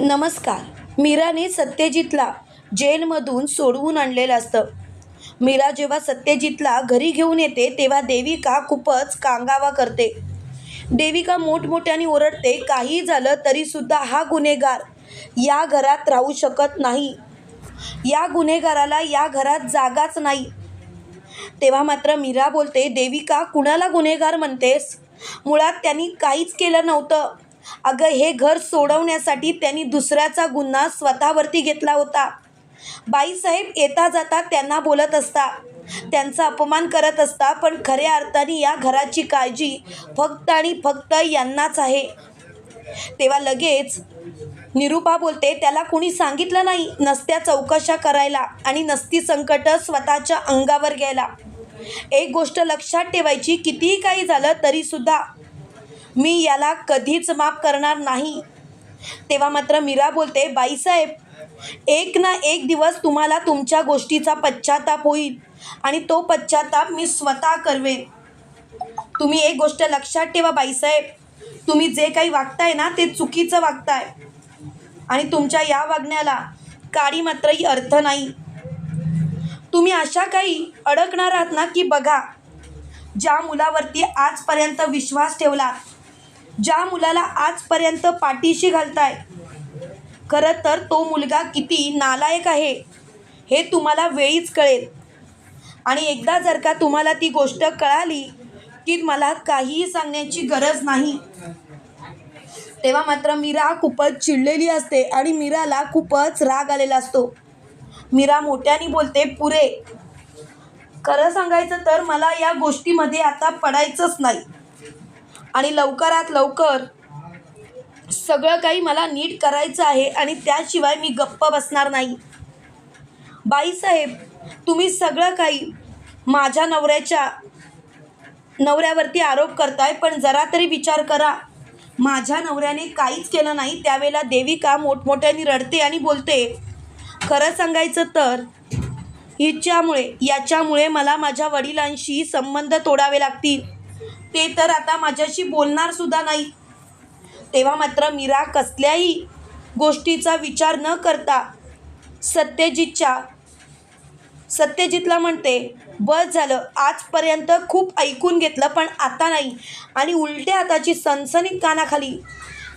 नमस्कार. मीराने सत्यजितला जेलमधून सोडवून आणलेलं असतं. मीरा जेव्हा सत्यजितला घरी घेऊन येते तेव्हा देविका खूपच कांगावा करते. देविका मोठमोठ्याने ओरडते काही झालं तरीसुद्धा हा गुन्हेगार या घरात राहू शकत नाही. या गुन्हेगाराला या घरात जागाच नाही. तेव्हा मात्र मीरा बोलते देविका कुणाला गुन्हेगार म्हणतेस? मुळात त्यांनी काहीच केलं नव्हतं. अगं हे घर सोडवण्यासाठी त्यांनी दुसऱ्याचा गुन्हा स्वतःवरती घेतला होता. बाईसाहेब येता जाता त्यांना बोलत असता. त्यांचा अपमान करत असता पण खऱ्या अर्थाने या घराची काळजी फक्त आणि फक्त यांनाच आहे. तेव्हा लगेच निरुपा बोलते त्याला कुणी सांगितलं नाही नसत्या चौकशा करायला आणि नसती संकट स्वतःच्या अंगावर घ्यायला. एक गोष्ट लक्षात ठेवायची कितीही काही झालं तरीसुद्धा मी याला कधीच माफ करणार नाही. तेव्हा मात्र मीरा बोलते बाईसाहेब एक ना एक दिवस तुम्हाला तुमच्या गोष्टीचा पश्चाताप होईल आणि तो पश्चाताप मी स्वतः करवेन. तुम्ही एक गोष्ट लक्षात ठेवा बाईसाहेब तुम्ही जे काही वागताय ना ते चुकीचं वागताय. आणि तुमच्या या वागण्याला काडी मात्रही अर्थ नाही. तुम्ही अशा काही अडकणार आहात ना की बघा ज्या मुलावरती आजपर्यंत विश्वास ठेवला ज्या मुलाला आजपर्यंत पाठीशी घालताय. खरं तर तो मुलगा किती नालायक आहे हे तुम्हाला वेळीच कळेल. आणि एकदा जर का तुम्हाला ती गोष्ट कळाली की मला काहीही सांगण्याची गरज नाही. तेव्हा मात्र मीरा खूपच चिडलेली असते आणि मीराला खूपच राग आलेला असतो. मीरा मोठ्याने बोलते पुरे खरं सांगायचं तर मला या गोष्टीमध्ये आता पडायचंच नाही. आणि लवकरात लवकर सगळं काही मला नीट करायचं आहे आणि त्याशिवाय मी गप्प बसणार नाही. बाईसाहेब तुम्ही सगळं काही माझ्या नवऱ्याच्या नवऱ्यावरती आरोप करताय पण जरा तरी विचार करा. माझ्या नवऱ्याने काहीच केलं नाही त्यावेळेला देविका मोठमोठ्याने रडते आणि बोलते? खरं सांगायचं तर हिच्यामुळे याच्यामुळे मला माझ्या वडिलांशी संबंध तोडावे लागतील. ते तर आता माझ्याशी बोलणार सुद्धा नाही. तेव्हा मात्र मीरा कसल्याही गोष्टीचा विचार न करता सत्यजितच्या सत्यजितला म्हणते बस झालं. आजपर्यंत खूप ऐकून घेतलं पण आता नाही आणि उलट्या हाताची सनसनीत कानाखाली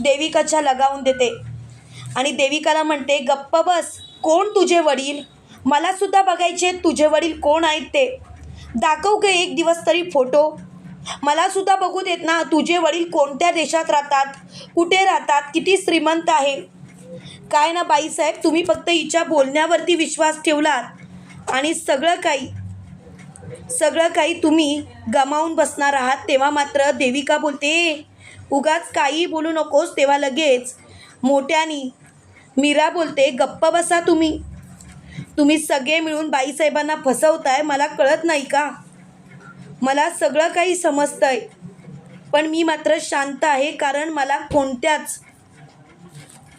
देविकाच्या लगावून देते. आणि देविकाला म्हणते गप्प बस. कोण तुझे वडील? मला सुद्धा बघायचे तुझे वडील कोण आहेत ते. दाखव गे एक दिवस तरी फोटो. मला सुद्धा बघू देत ना तुझे वडील कोणत्या देशात राहतात? कुठे राहतात? किती श्रीमंत आहे? काय ना बाईसाहेब तुम्ही फक्त हिच्या बोलण्यावरती विश्वास ठेवलात. आणि सगळं काही सगळं काही तुम्ही गमावून बसणार आहात तेव्हा मात्र देविका बोलते उगाच काही बोलू नकोस तेव्हा लगेच. मोठ्यानी मीरा बोलते गप्प बसा तुम्ही. तुम्ही सगळे मिळून बाईसाहेबांना फसवताय मला कळत नाही का? मला सगळं काही समजतंय. पण मी मात्र शांत आहे कारण मला कोणत्याच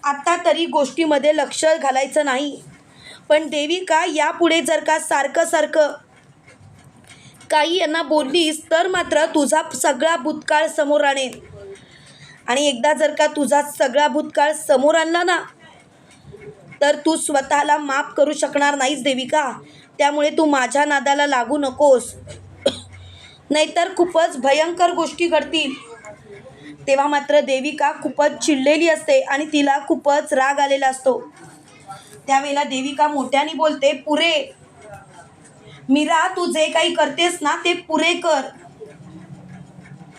आत्ता तरी गोष्टीमध्ये लक्ष घालायचं नाही. पण देविका यापुढे जर का सारखं सारखं काही यांना बोललीस तर मात्र तुझा सगळा भूतकाळ समोर आणेन. आणि एकदा जर का तुझा सगळा भूतकाळ समोर आणला ना तर तू स्वतःला माफ करू शकणार नाहीस देविका. त्यामुळे तू माझ्या नादाला लागू नकोस. नाहीतर खूपच भयंकर गोष्टी घडतील. तेव्हा मात्र देविका खूपच चिडलेली असते आणि तिला खूपच राग आलेला असतो. त्यावेळेला देविका मोठ्याने बोलते पुरे मीरा तू जे काही करतेस ना ते पुरे कर.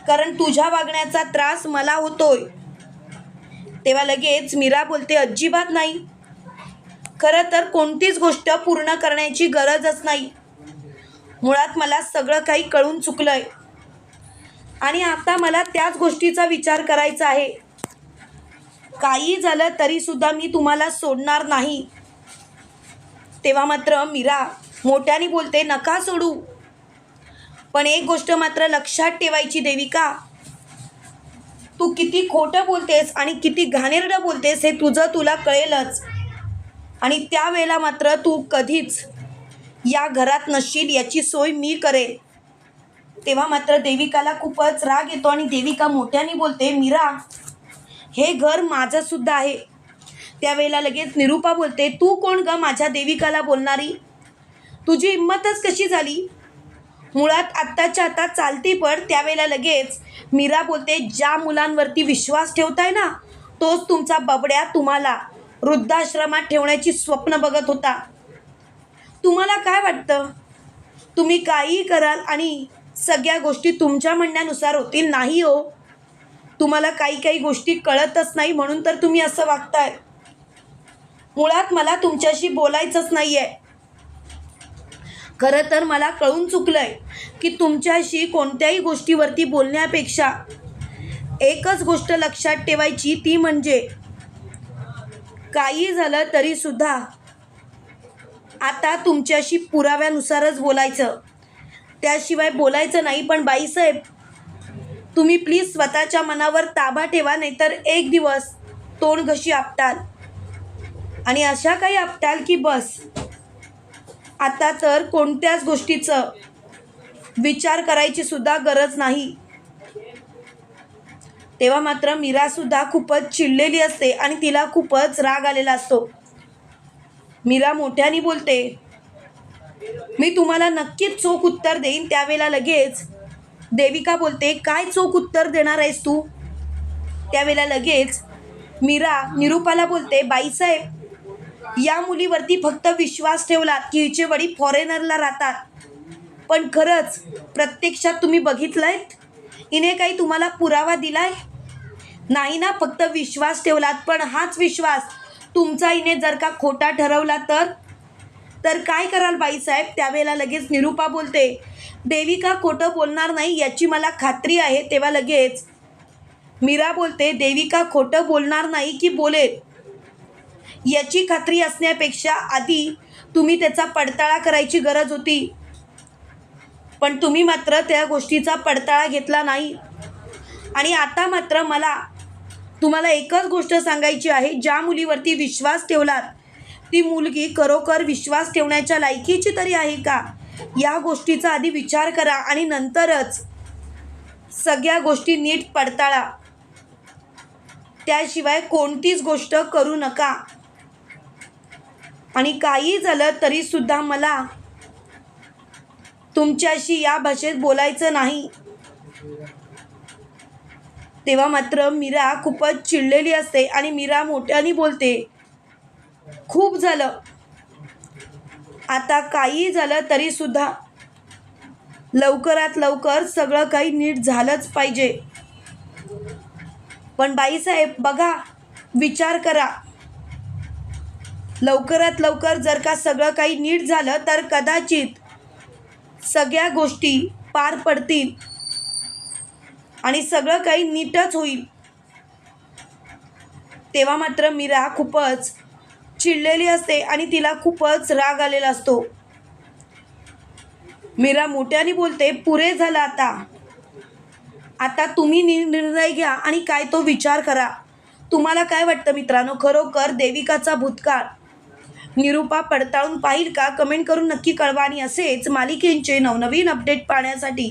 कारण तुझ्या वागण्याचा त्रास मला होतोय. तेव्हा लगेच मीरा बोलते अजिबात नाही. खरं तर कोणतीच गोष्ट पूर्ण करण्याची गरजच नाही. मुळात मला सगळं काही कळून चुकलंय. आणि आता मला त्याच गोष्टीचा विचार करायचा आहे. काही झालं तरीसुद्धा मी तुम्हाला सोडणार नाही. तेव्हा मात्र मीरा मोठ्याने बोलते नका सोडू. पण एक गोष्ट मात्र लक्षात ठेवायची देविका. तू किती खोटं बोलतेस आणि किती घाणेरडं बोलतेस हे तुझं तुला कळेलच. आणि त्यावेळेला मात्र तू कधीच या घरात नसशील याची सोय मी करेन. तेव्हा मात्र देविकाला खूपच राग येतो आणि देविका मोठ्याने बोलते मीरा हे घर माझंसुद्धा आहे. त्यावेळेला लगेच निरूपा बोलते तू कोण ग माझ्या देविकाला बोलणारी? तुझी हिंमतच कशी झाली? मुळात आत्ताच्या आता चालते पण त्यावेळेला लगेच मीरा बोलते ज्या मुलांवरती विश्वास ठेवताय ना तोच तुमचा बबड्या तुम्हाला वृद्धाश्रमात ठेवण्याची स्वप्न बघत होता. तुम्हाला काय वाटतं? तुम्ही काहीही कराल आणि सगळ्या गोष्टी तुमच्या म्हणण्यानुसार होतील नाही हो. तुम्हाला काही काही गोष्टी कळतच नाही म्हणून तर तुम्ही असं वागताय. मुळात मला तुमच्याशी बोलायचंच नाही आहे खरं तर मला कळून चुकलं आहे की तुमच्याशी कोणत्याही गोष्टीवरती बोलण्यापेक्षा एकच गोष्ट लक्षात ठेवायची ती म्हणजे काही झालं तरीसुद्धा आता तुमच्याशी पुराव्यानुसारच बोलायचं. त्याशिवाय बोलायचं नाही पण बाईसाहेब तुम्ही प्लीज स्वतःच्या मनावर ताबा ठेवा नाहीतर एक दिवस तोंड घशी आपटाल. आणि अशा काही आपटाल की बस. आता तर कोणत्याच गोष्टीचं विचार करायची सुद्धा गरज नाही. तेव्हा मात्र मीरासुद्धा खूपच चिडलेली असते आणि तिला खूपच राग आलेला असतो. मीरा मोठ्याने बोलते मी तुम्हाला नक्कीच चोख उत्तर देईन त्यावेळेला लगेच. देविका बोलते काय चोख उत्तर देणार आहेस तू? त्यावेळेला लगेच मीरा निरूपाला बोलते बाईसाहेब या मुलीवरती फक्त विश्वास ठेवलात की हिचे वडील फॉरेनरला राहतात. पण खरंच प्रत्यक्षात तुम्ही बघितलंयत? हिने काही तुम्हाला पुरावा दिलाय? नाही ना फक्त विश्वास ठेवलात पण हाच विश्वास तुमचा हिने जर का खोटा ठरवला तर? तर काय कराल बाईसाहेब? त्यावेळेला लगेच निरूपा बोलते देविका खोटं बोलणार नाही याची मला खात्री आहे तेव्हा लगेच. मीरा बोलते देविका खोटं बोलणार नाही की बोलेल याची खात्री असण्यापेक्षा आधी तुम्ही त्याचा पडताळा करायची गरज होती. पण तुम्ही मात्र त्या गोष्टीचा पडताळा घेतला नाही. आणि आता मात्र मला तुम्हाला एकच गोष्ट सांगायची आहे ज्या मुलीवरती विश्वास ठेवलात ती मुलगी खरोखर विश्वास ठेवण्याच्या लायकीची तरी आहे का? या गोष्टीचा आधी विचार करा आणि नंतरच सगळ्या गोष्टी नीट पडताळा. त्याशिवाय कोणतीच गोष्ट करू नका. आणि काही झालं तरीसुद्धा मला तुमच्याशी या भाषेत बोलायचं नाही. तेव्हा मात्र मीरा खूपच चिडलेली असते आणि मीरा मोठ्याने बोलते खूप झालं. आता काही झालं तरीसुद्धा लवकरात लवकर सगळं काही नीट झालंच पाहिजे. पण बाईसाहेब बघा विचार करा. लवकरात लवकर जर का सगळं काही नीट झालं तर कदाचित सगळ्या गोष्टी पार पडतील. आणि सगळं काही नीटच होईल. तेव्हा मात्र मीरा खूपच चिडलेली असते आणि तिला खूपच राग आलेला असतो. मीरा मोठ्याने बोलते पुरे झालं आता. आता तुम्ही नि निर्णय घ्या आणि काय तो विचार करा. तुम्हाला काय वाटतं मित्रांनो? खरोखर देविकाचा भूतकाळ. निरूपा पडताळून पाहिल का? कमेंट करून नक्की कळवा आणि असेच मालिकेंचे नवनवीन अपडेट पाहण्यासाठी